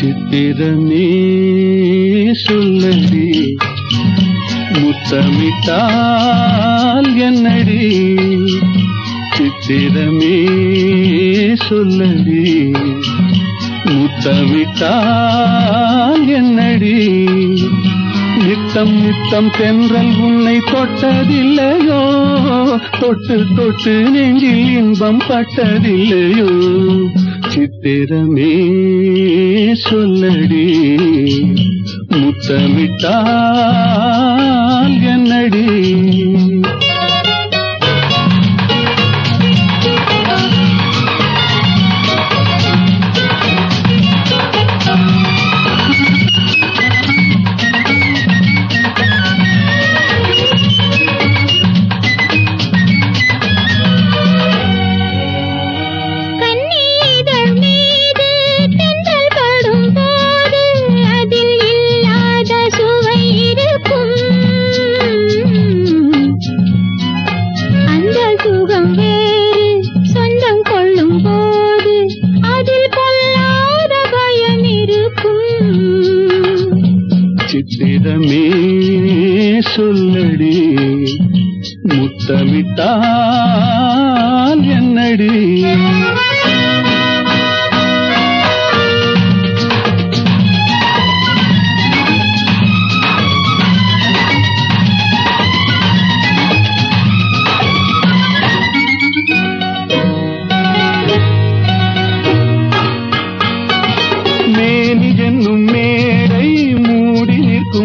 சித்திரமே சொல்லடி முத்தமிட்டால் என்னடி? சித்திரமே சொல்லடி முத்தமிட்டால் என்னடி? நித்தம் நித்தம் தென்றல் உன்னை தொட்டதில்லையோ? தொட்டு தொட்டு நெஞ்சில் இன்பம் பட்டதில்லையோ? சித்திரமே சொல்லடி. முத்தமிட்டால் என்னடி? சித்திரமே சொல்லடி முத்தமிட்டால் என்னடி?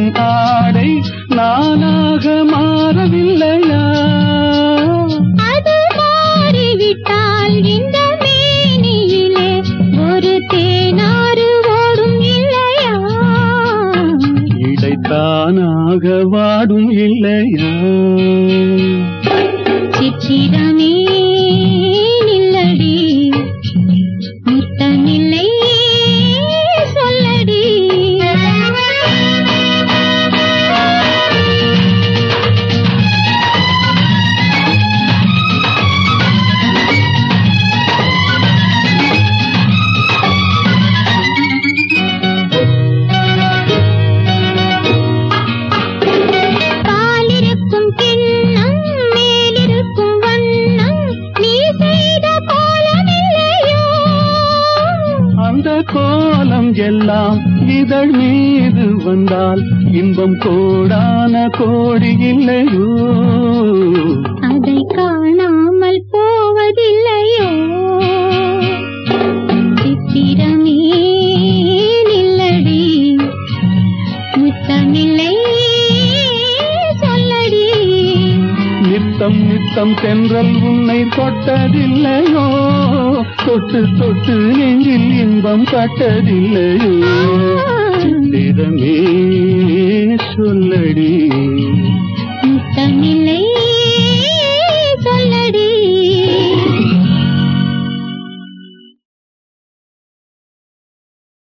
நிற்கும் ஆடை நானாக மாறவில்லையா? அது மாறிவிட்டால் இந்த மேனியிலே ஒரு தேனாறு ஓடும் இல்லையா? இடைத்தானாக வாடும் இல்லையா? சித்திரமே இந்த கோலம் எல்லாம் இதழ் மீது வந்தால் இன்பம் கோடான கோடி இல்லையோ? அதை காணாமல் போவதில்லையோ? சித்திரமே நில்லடி முத்தமில்லை நித்தம் நித்தம் சென்றல் உன்னை தொட்டதில்லையோ? தொட்டு தொட்டு நெஞ்சில் இன்பம் பட்டதில்லையோ சித்திரமே சொல்லடி.